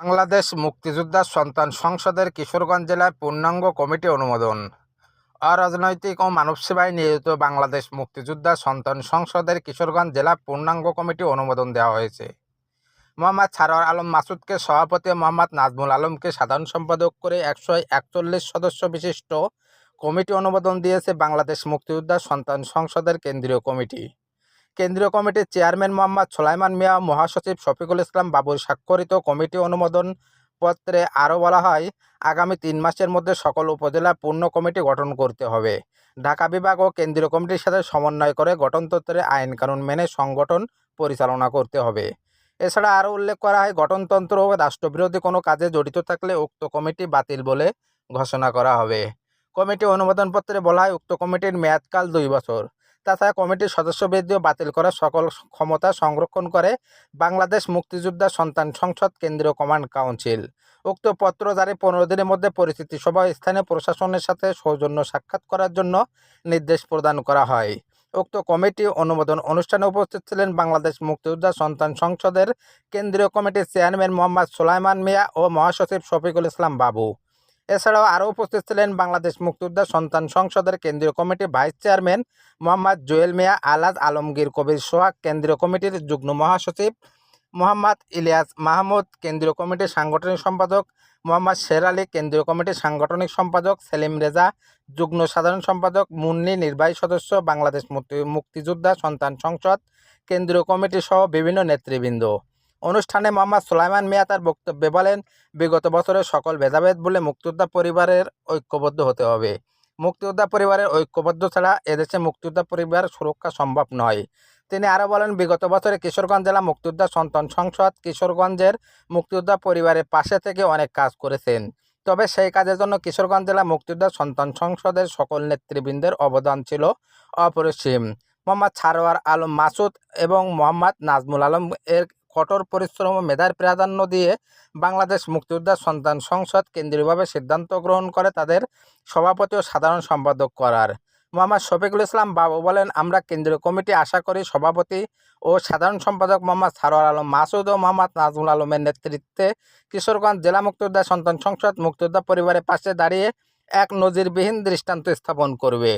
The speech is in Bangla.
বাংলাদেশ মুক্তিযোদ্ধা সন্তান সংসদের কিশোরগঞ্জ জেলার পূর্ণাঙ্গ কমিটি অনুমোদন। অরাজনৈতিক ও মানব সেবায় নিয়োজিত বাংলাদেশ মুক্তিযোদ্ধা সন্তান সংসদের কিশোরগঞ্জ জেলা পূর্ণাঙ্গ কমিটি অনুমোদন দেওয়া হয়েছে। মোহাম্মদ সারোয়ার আলম মাসুদকে সভাপতি মোহাম্মদ নাজমুল আলমকে সাধারণ সম্পাদক করে একশো একচল্লিশ সদস্য বিশিষ্ট কমিটি অনুমোদন দিয়েছে বাংলাদেশ মুক্তিযোদ্ধা সন্তান সংসদের কেন্দ্রীয় কমিটি। কেন্দ্রীয় কমিটির চেয়ারম্যান মোহাম্মদ সোলাইমান মিয়া, মহাসচিব শফিকুল ইসলাম বাবুর স্বাক্ষরিত কমিটি অনুমোদন পত্রে আরও বলা হয়, আগামী তিন মাসের মধ্যে সকল উপজেলা পূর্ণ কমিটি গঠন করতে হবে। ঢাকা বিভাগ ও কেন্দ্রীয় কমিটির সাথে সমন্বয় করে গঠনতন্ত্রের আইন কানুন মেনে সংগঠন পরিচালনা করতে হবে। এছাড়া আরও উল্লেখ করা হয়, গঠনতন্ত্র ও রাষ্ট্রবিরোধী কোনো কাজে জড়িত থাকলে উক্ত কমিটি বাতিল বলে ঘোষণা করা হবে। কমিটি অনুমোদনপত্রে বলা হয়, উক্ত কমিটির মেয়াদকাল দুই বছর। তাছাড়া কমিটির সদস্য বৃদ্ধিও বাতিল করার সকল ক্ষমতা সংরক্ষণ করে বাংলাদেশ মুক্তিযোদ্ধা সন্তান সংসদ কেন্দ্রীয় কমান্ড কাউন্সিল। উক্ত পত্র জারি পনেরো দিনের মধ্যে পরিস্থিতি সভা স্থানীয় প্রশাসনের সাথে সৌজন্য সাক্ষাৎ করার জন্য নির্দেশ প্রদান করা হয়। উক্ত কমিটি অনুমোদন অনুষ্ঠানে উপস্থিত ছিলেন বাংলাদেশ মুক্তিযোদ্ধা সন্তান সংসদের কেন্দ্রীয় কমিটির চেয়ারম্যান মোহাম্মদ সোলাইমান মিয়া ও মহাসচিব শফিকুল ইসলাম বাবু। এছাড়াও আরও উপস্থিত ছিলেন বাংলাদেশ মুক্তিযোদ্ধা সন্তান সংসদের কেন্দ্রীয় কমিটির ভাইস চেয়ারম্যান মোহাম্মদ জুয়েল মিয়া আলাজ আলমগীর কবির সোহাগ, কেন্দ্রীয় কমিটির যুগ্ম মহাসচিব মোহাম্মদ ইলিয়াস মাহমুদ, কেন্দ্রীয় কমিটির সাংগঠনিক সম্পাদক মোহাম্মদ শের আলী, কেন্দ্রীয় কমিটির সাংগঠনিক সম্পাদক সেলিম রেজা, যুগ্ম সাধারণ সম্পাদক মুন্নি, নির্বাহী সদস্য বাংলাদেশ মুক্তি- মুক্তিযোদ্ধা সন্তান সংসদ, কেন্দ্রীয় কমিটি সহ বিভিন্ন নেতৃবৃন্দ। অনুষ্ঠানে মোহাম্মদ সোলাইমান মিয়া তার বক্তব্যে বলেন, বিগত বছরের সকল ভেদাভেদ বলে মুক্তিযোদ্ধা পরিবারের ঐক্যবদ্ধ হতে হবে। মুক্তিযোদ্ধা পরিবারের ঐক্যবদ্ধ ছাড়া এদেশে মুক্তিযোদ্ধা পরিবার সুরক্ষা সম্ভব নয়। তিনি আরও বলেন, বিগত বছরে কিশোরগঞ্জ জেলা মুক্তিযোদ্ধা সন্তান সংসদ কিশোরগঞ্জের মুক্তিযোদ্ধা পরিবারের পাশে থেকে অনেক কাজ করেছেন। তবে সেই কাজের জন্য কিশোরগঞ্জ জেলা মুক্তিযোদ্ধা সন্তান সংসদের সকল নেতৃবৃন্দের অবদান ছিল অপরিসীম। মোহাম্মদ সারোয়ার আলম মাসুদ এবং মোহাম্মদ নাজমুল আলম এর কঠোর পরিশ্রম ও মেধার প্রাধান্য দিয়ে বাংলাদেশ মুক্তিযোদ্ধা সন্তান সংসদ কেন্দ্রীয়ভাবে সিদ্ধান্ত গ্রহণ করে তাদের সভাপতি ও সাধারণ সম্পাদক করার। মোহাম্মদ শফিকুল ইসলাম বাবু বলেন, আমরা কেন্দ্রীয় কমিটি আশা করি সভাপতি ও সাধারণ সম্পাদক মোহাম্মদ সারোয়ার আলম মাসুদ ও মোহাম্মদ নাজমুল আলমের নেতৃত্বে কিশোরগঞ্জ জেলা মুক্তিযোদ্ধা সন্তান সংসদ মুক্তিযোদ্ধা পরিবারের পাশে দাঁড়িয়ে এক নজিরবিহীন দৃষ্টান্ত স্থাপন করবে।